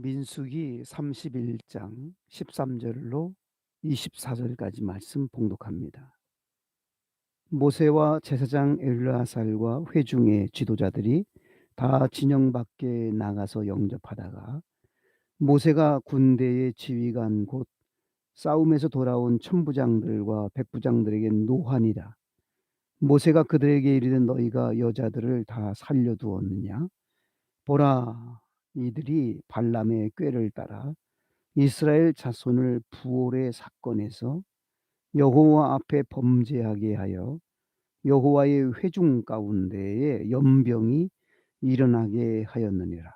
민수기 31장 13절로 24절까지 말씀 봉독합니다. 모세와 제사장 엘르아살과 회중의 지도자들이 다 진영 밖에 나가서 영접하다가 모세가 군대의 지휘관 곧 싸움에서 돌아온 천부장들과 백부장들에게 노하니라. 모세가 그들에게 이르되 너희가 여자들을 다 살려두었느냐? 보라, 이들이 발람의 꾀를 따라 이스라엘 자손을 부올의 사건에서 여호와 앞에 범죄하게 하여 여호와의 회중 가운데에 연병이 일어나게 하였느니라.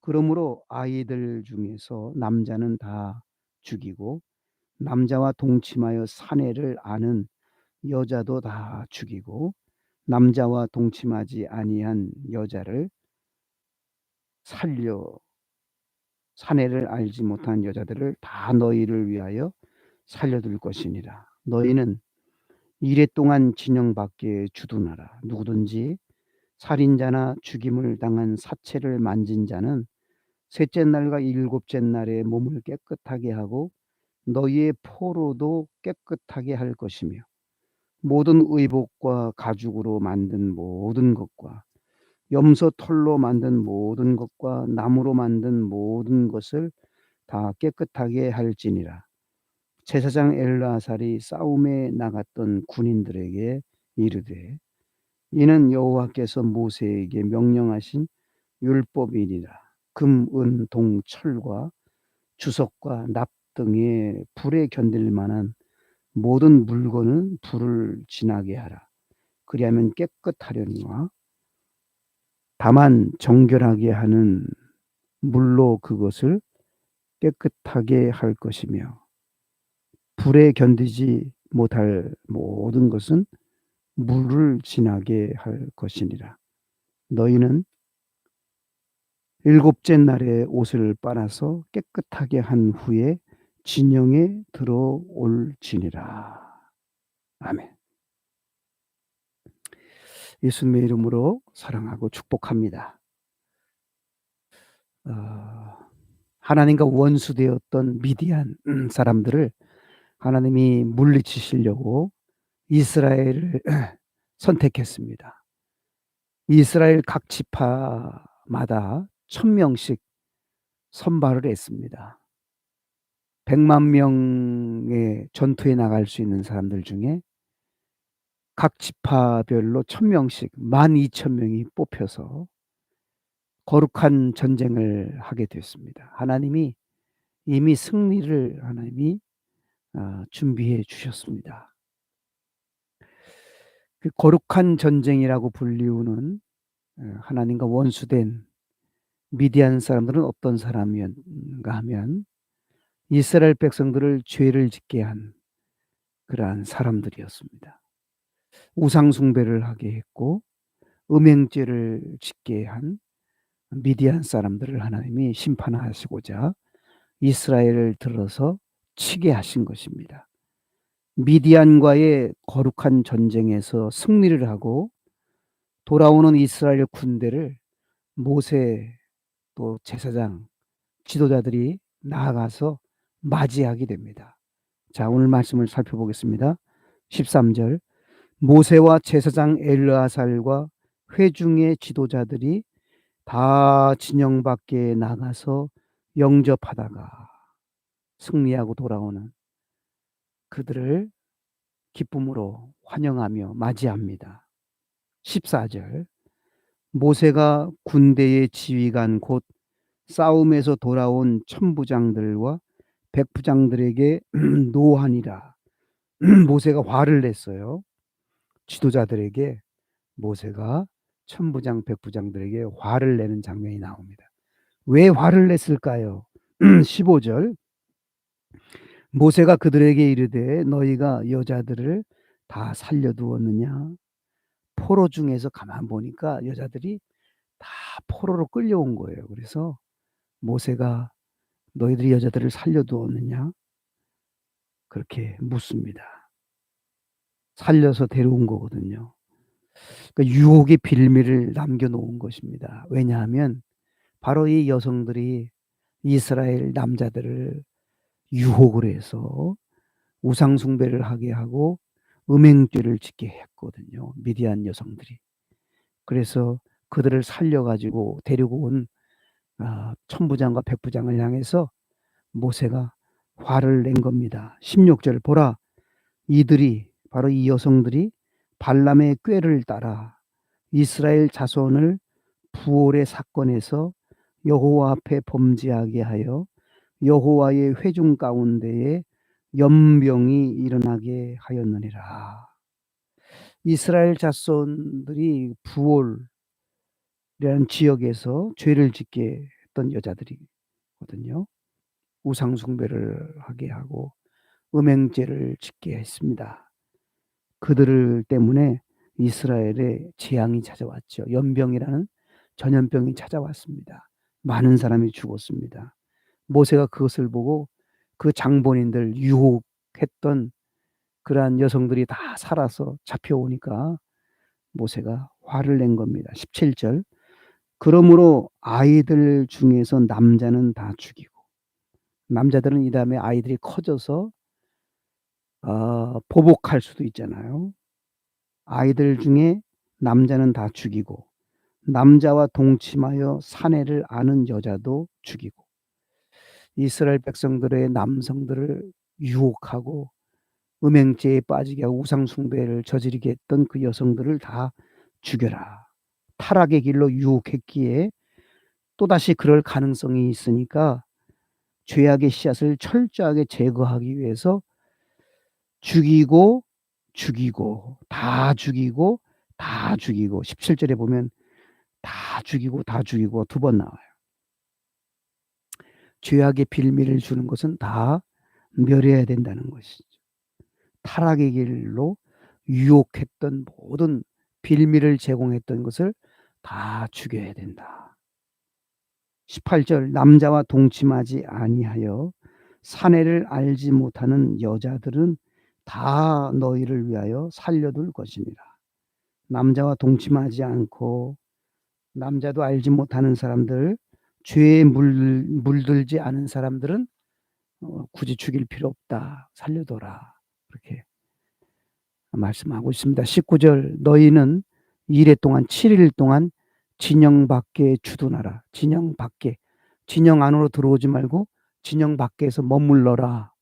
그러므로 아이들 중에서 남자는 다 죽이고 남자와 동침하여 사내를 아는 여자도 다 죽이고 남자와 동침하지 아니한 여자를 살려 사내를 알지 못한 여자들을 다 너희를 위하여 살려둘 것이니라. 너희는 이래 동안 진영 밖에 주둔하라. 누구든지 살인자나 죽임을 당한 사체를 만진 자는 셋째 날과 일곱째 날에 몸을 깨끗하게 하고 너희의 포로도 깨끗하게 할 것이며 모든 의복과 가죽으로 만든 모든 것과 염소 털로 만든 모든 것과 나무로 만든 모든 것을 다 깨끗하게 할지니라. 제사장 엘라살이 싸움에 나갔던 군인들에게 이르되 이는 여호와께서 모세에게 명령하신 율법이니라. 금, 은, 동, 철과 주석과 납 등의 불에 견딜 만한 모든 물건은 불을 지나게 하라. 그리하면 깨끗하려니와 다만 정결하게 하는 물로 그것을 깨끗하게 할 것이며 불에 견디지 못할 모든 것은 물을 지나게 할 것이니라. 너희는 일곱째 날에 옷을 빨아서 깨끗하게 한 후에 진영에 들어올지니라. 아멘. 예수님의 이름으로 사랑하고 축복합니다. 어, 하나님과 원수되었던 미디안 사람들을 하나님이 물리치시려고 이스라엘을 선택했습니다. 이스라엘 각 지파마다 천 명씩 선발을 했습니다. 100만 명의 전투에 나갈 수 있는 사람들 중에 각 지파별로 1000 명씩 12,000 명이 뽑혀서 거룩한 전쟁을 하게 됐습니다. 하나님이 이미 승리를 하나님이 아, 준비해 주셨습니다. 그 거룩한 전쟁이라고 불리우는 어, 하나님과 원수된 미디안 사람들은 어떤 사람이었는가 하면 이스라엘 백성들을 죄를 짓게 한 그러한 사람들이었습니다. 우상숭배를 하게 했고 음행죄를 짓게 한 미디안 사람들을 하나님이 심판하시고자 이스라엘을 들어서 치게 하신 것입니다. 미디안과의 거룩한 전쟁에서 승리를 하고 돌아오는 이스라엘 군대를 모세 또 제사장 지도자들이 나아가서 맞이하게 됩니다. 자, 오늘 말씀을 살펴보겠습니다. 13절 모세와 제사장 엘르아살과 회중의 지도자들이 다 진영 밖에 나가서 영접하다가 승리하고 돌아오는 그들을 기쁨으로 환영하며 맞이합니다. 14절 모세가 군대의 지휘관 곧 싸움에서 돌아온 천부장들과 백부장들에게 노하니라. 모세가 화를 냈어요. 지도자들에게 모세가 천부장, 백부장들에게 화를 내는 장면이 나옵니다. 왜 화를 냈을까요? 15절 모세가 그들에게 이르되 너희가 여자들을 다 살려두었느냐? 포로 중에서 가만 보니까 여자들이 다 포로로 끌려온 거예요. 그래서 모세가 너희들이 여자들을 살려두었느냐? 그렇게 묻습니다. 살려서 데려온 거거든요. 그러니까 유혹의 빌미를 남겨놓은 것입니다. 왜냐하면 바로 이 여성들이 이스라엘 남자들을 유혹을 해서 우상숭배를 하게 하고 음행죄를 짓게 했거든요. 미디안 여성들이. 그래서 그들을 살려가지고 데리고 온 아, 천부장과 백부장을 향해서 모세가 화를 낸 겁니다. 16절 보라 이들이 바로 이 여성들이 발람의 꾀를 따라 이스라엘 자손을 부올의 사건에서 여호와 앞에 범죄하게 하여 여호와의 회중 가운데에 연병이 일어나게 하였느니라. 이스라엘 자손들이 부올이라는 지역에서 죄를 짓게 했던 여자들이거든요. 우상숭배를 하게 하고 음행죄를 짓게 했습니다. 그들을 때문에 이스라엘에 재앙이 찾아왔죠. 연병이라는 전염병이 찾아왔습니다. 많은 사람이 죽었습니다. 모세가 그것을 보고 그 장본인들 유혹했던 그러한 여성들이 다 살아서 잡혀오니까 모세가 화를 낸 겁니다. 17절. 그러므로 아이들 중에서 남자는 다 죽이고 남자들은 이 다음에 아이들이 커져서 어, 보복할 수도 있잖아요. 아이들 중에 남자는 다 죽이고 남자와 동침하여 사내를 아는 여자도 죽이고 이스라엘 백성들의 남성들을 유혹하고 음행죄에 빠지게 하고 우상숭배를 저지르게 했던 그 여성들을 다 죽여라. 타락의 길로 유혹했기에 또다시 그럴 가능성이 있으니까 죄악의 씨앗을 철저하게 제거하기 위해서 죽이고 죽이고 다 죽이고 다 죽이고 17절에 보면 다 죽이고 다 죽이고 두 번 나와요. 죄악의 빌미를 주는 것은 다 멸해야 된다는 것이죠. 타락의 길로 유혹했던 모든 빌미를 제공했던 것을 다 죽여야 된다. 18절 남자와 동침하지 아니하여 사내를 알지 못하는 여자들은 다 너희를 위하여 살려둘 것이니라. 남자와 동침하지 않고 남자도 알지 못하는 사람들, 죄에 물, 물들지 않은 사람들은 어, 굳이 죽일 필요 없다. 살려둬라. 그렇게 말씀하고 있습니다. 19절 너희는 이래 동안 7일 동안 진영 밖에 주둔하라. 진영 밖에. 진영 안으로 들어오지 말고 진영 밖에서 머물러라.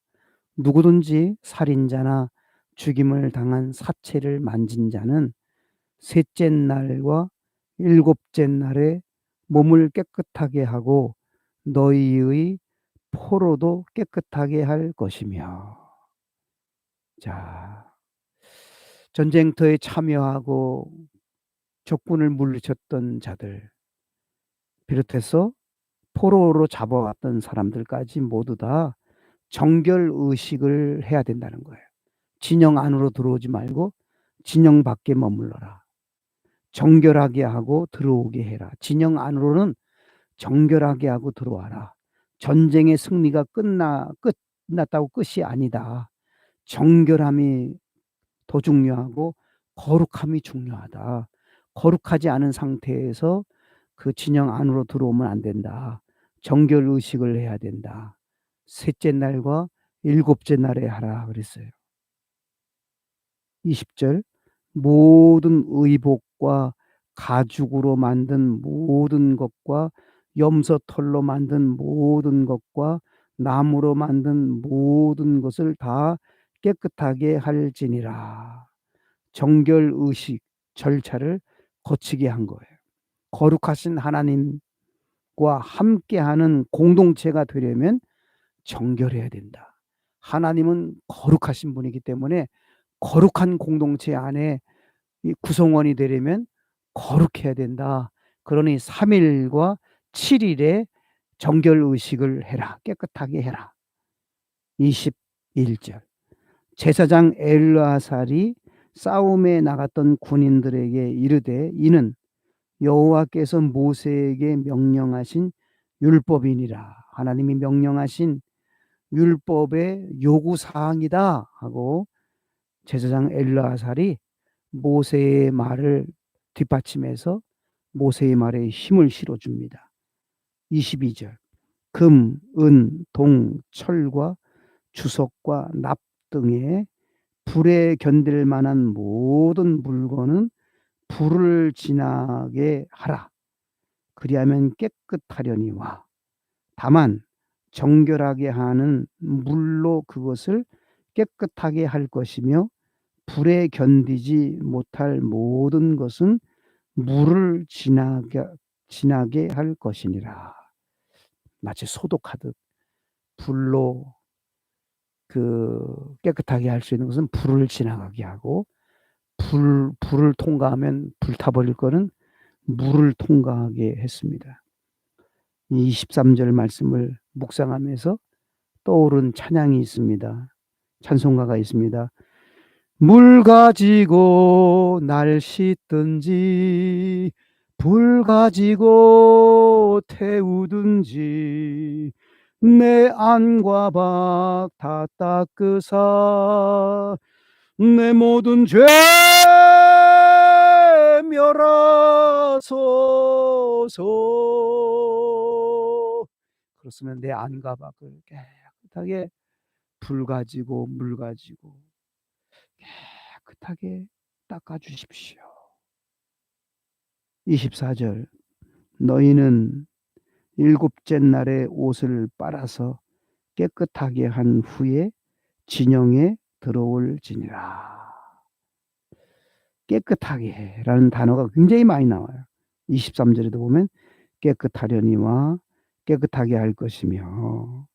누구든지 살인자나 죽임을 당한 사체를 만진 자는 셋째 날과 일곱째 날에 몸을 깨끗하게 하고 너희의 포로도 깨끗하게 할 것이며. 자, 전쟁터에 참여하고 적군을 물리쳤던 자들, 비롯해서 포로로 잡아왔던 사람들까지 모두 다 정결 의식을 해야 된다는 거예요. 진영 안으로 들어오지 말고 진영 밖에 머물러라. 정결하게 하고 들어오게 해라. 진영 안으로는 정결하게 하고 들어와라. 전쟁의 승리가 끝나 끝났다고 끝이 아니다. 정결함이 더 중요하고 거룩함이 중요하다. 거룩하지 않은 상태에서 그 진영 안으로 들어오면 안 된다. 정결 의식을 해야 된다. 셋째 날과 일곱째 날에 하라 그랬어요. 20절 모든 의복과 가죽으로 만든 모든 것과 염소털로 만든 모든 것과 나무로 만든 모든 것을 다 깨끗하게 할지니라. 정결 의식 절차를 거치게 한 거예요. 거룩하신 하나님과 함께하는 공동체가 되려면 정결해야 된다. 하나님은 거룩하신 분이기 때문에 거룩한 공동체 안에 구성원이 되려면 거룩해야 된다. 그러니 3일과 7일에 정결 의식을 해라. 깨끗하게 해라. 21절. 제사장 엘라살이 싸움에 나갔던 군인들에게 이르되 이는 여호와께서 모세에게 명령하신 율법이니라. 하나님이 명령하신 율법의 요구 사항이다 하고 제사장 엘라살이 모세의 말을 뒷받침해서 모세의 말에 힘을 실어 줍니다. 22절. 금, 은, 동, 철과 주석과 납 등의 불에 견딜 만한 모든 물건은 불을 지나게 하라. 그리하면 깨끗하려니와 다만 정결하게 하는 물로 그것을 깨끗하게 할 것이며 불에 견디지 못할 모든 것은 물을 지나게, 지나게 할 것이니라. 마치 소독하듯 불로 그 깨끗하게 할 수 있는 것은 불을 지나가게 하고 불, 불을 통과하면 불타버릴 거는 물을 통과하게 했습니다. 이 23절 말씀을 묵상하면서 떠오른 찬양이 있습니다. 찬송가가 있습니다. 물 가지고 날 씻든지 불 가지고 태우든지 내 안과 밖 다 닦으사 내 모든 죄 멸하소서 그렇으면 내 안과 밖을 깨끗하게 불 가지고 물 가지고 깨끗하게 닦아 주십시오. 24절 너희는 일곱째 날에 옷을 빨아서 깨끗하게 한 후에 진영에 들어올지니라. 깨끗하게 라는 단어가 굉장히 많이 나와요. 23절에도 보면 깨끗하려니와 깨끗하게 할 것이며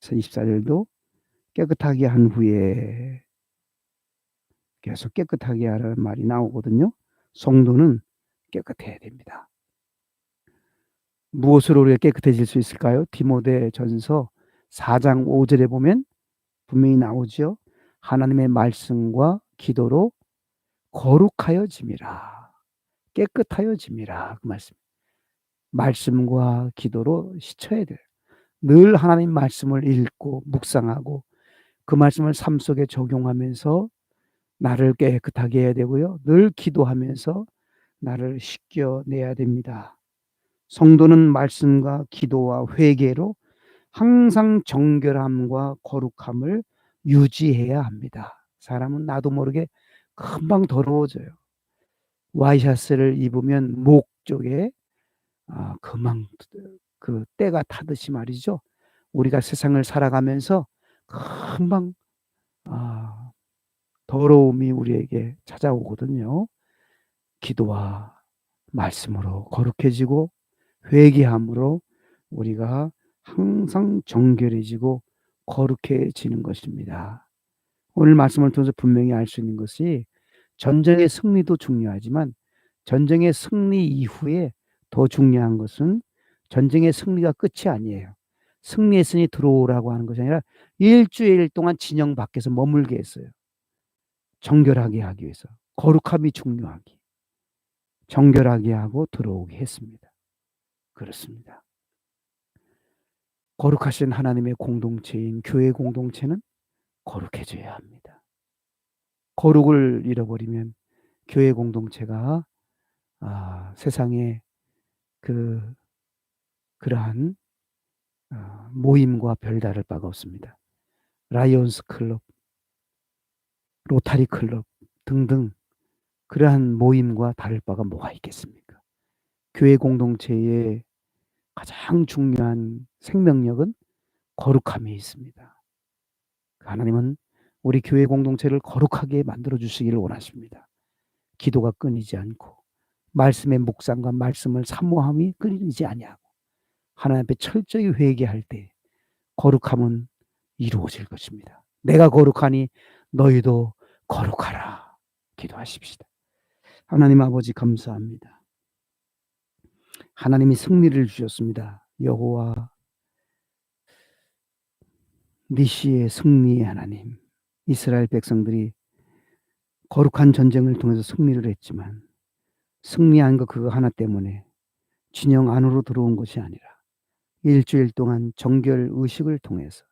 그래서 24절도 깨끗하게 한 후에 계속 깨끗하게 하라는 말이 나오거든요. 성도는 깨끗해야 됩니다. 무엇으로 우리가 깨끗해질 수 있을까요? 디모데 전서 4장 5절에 보면 분명히 나오죠. 하나님의 말씀과 기도로 거룩하여짐이라. 깨끗하여짐이라. 그 말씀. 말씀과 기도로 씻어야 돼요. 늘 하나님 말씀을 읽고 묵상하고 그 말씀을 삶 속에 적용하면서 나를 깨끗하게 해야 되고요. 늘 기도하면서 나를 씻겨내야 됩니다. 성도는 말씀과 기도와 회개로 항상 정결함과 거룩함을 유지해야 합니다. 사람은 나도 모르게 금방 더러워져요. 와이셔츠를 입으면 목 쪽에 아, 금방 그 때가 타듯이 말이죠. 우리가 세상을 살아가면서 금방 아, 더러움이 우리에게 찾아오거든요. 기도와 말씀으로 거룩해지고 회개함으로 우리가 항상 정결해지고 거룩해지는 것입니다. 오늘 말씀을 통해서 분명히 알 수 있는 것이 전쟁의 승리도 중요하지만 전쟁의 승리 이후에 더 중요한 것은 전쟁의 승리가 끝이 아니에요. 승리했으니 들어오라고 하는 것이 아니라 일주일 동안 진영 밖에서 머물게 했어요. 정결하게 하기 위해서. 거룩함이 중요하기. 정결하게 하고 들어오게 했습니다. 그렇습니다. 거룩하신 하나님의 공동체인 교회 공동체는 거룩해져야 합니다. 거룩을 잃어버리면 교회 공동체가 아, 세상에 그 그러한 아, 모임과 별다를 바가 없습니다. 라이온스 클럽, 로타리 클럽 등등 그러한 모임과 다를 바가 뭐가 있겠습니까? 교회 공동체의 가장 중요한 생명력은 거룩함에 있습니다. 하나님은 우리 교회 공동체를 거룩하게 만들어 주시기를 원하십니다. 기도가 끊이지 않고 말씀의 묵상과 말씀을 사모함이 끊이지 아니하고 하나님 앞에 철저히 회개할 때 거룩함은 이루어질 것입니다. 내가 거룩하니 너희도 거룩하라. 기도하십시다. 하나님 아버지 감사합니다. 하나님이 승리를 주셨습니다. 여호와 니시의 승리의 하나님. 이스라엘 백성들이 거룩한 전쟁을 통해서 승리를 했지만 승리한 거 그거 하나 때문에 진영 안으로 들어온 것이 아니라 일주일 동안 정결 의식을 통해서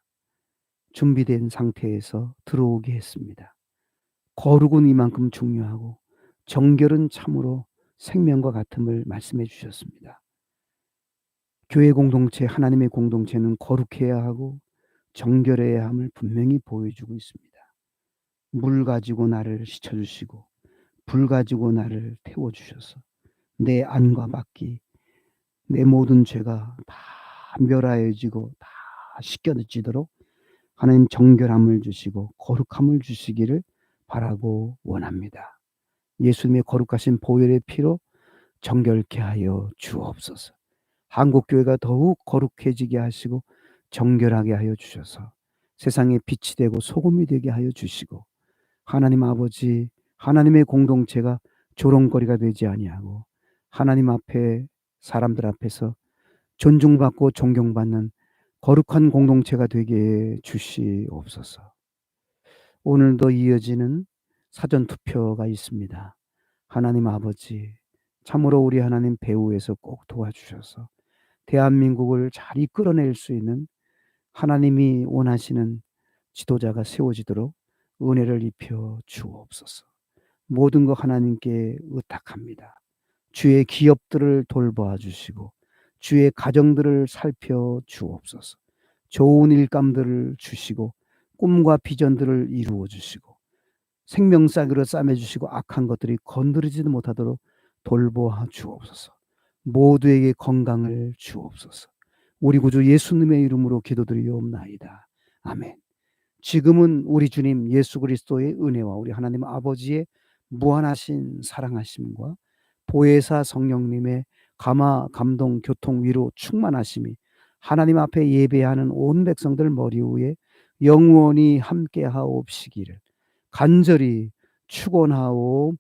준비된 상태에서 들어오게 했습니다. 거룩은 이만큼 중요하고 정결은 참으로 생명과 같음을 말씀해 주셨습니다. 교회 공동체, 하나님의 공동체는 거룩해야 하고 정결해야 함을 분명히 보여주고 있습니다. 물 가지고 나를 씻어주시고 불 가지고 나를 태워 주셔서 내 안과 밖이 내 모든 죄가 다 멸하여지고 다 씻겨지도록 하나님 정결함을 주시고 거룩함을 주시기를 바라고 원합니다. 예수님의 거룩하신 보혈의 피로 정결케 하여 주옵소서. 한국 교회가 더욱 거룩해지게 하시고 정결하게 하여 주셔서 세상에 빛이 되고 소금이 되게 하여 주시고 하나님 아버지 하나님의 공동체가 조롱거리가 되지 아니하고 하나님 앞에 사람들 앞에서 존중받고 존경받는 거룩한 공동체가 되게 해 주시옵소서. 오늘도 이어지는 사전 투표가 있습니다. 하나님 아버지 참으로 우리 하나님 배후에서 꼭 도와주셔서 대한민국을 잘 이끌어낼 수 있는 하나님이 원하시는 지도자가 세워지도록 은혜를 입혀 주옵소서. 모든 것 하나님께 의탁합니다. 주의 기업들을 돌봐 주시고 주의 가정들을 살펴 주옵소서. 좋은 일감들을 주시고 꿈과 비전들을 이루어 주시고 생명싸기로 싸매 주시고 악한 것들이 건드리지도 못하도록 돌보아 주옵소서. 모두에게 건강을 주옵소서. 우리 구주 예수님의 이름으로 기도드리옵나이다. 아멘. 지금은 우리 주님 예수 그리스도의 은혜와 우리 하나님 아버지의 무한하신 사랑하심과 보혜사 성령님의 감화, 감동, 교통, 위로 충만하심이 하나님 앞에 예배하는 온 백성들 머리 위에 영원히 함께 하옵시기를 간절히 축원하옵나이다.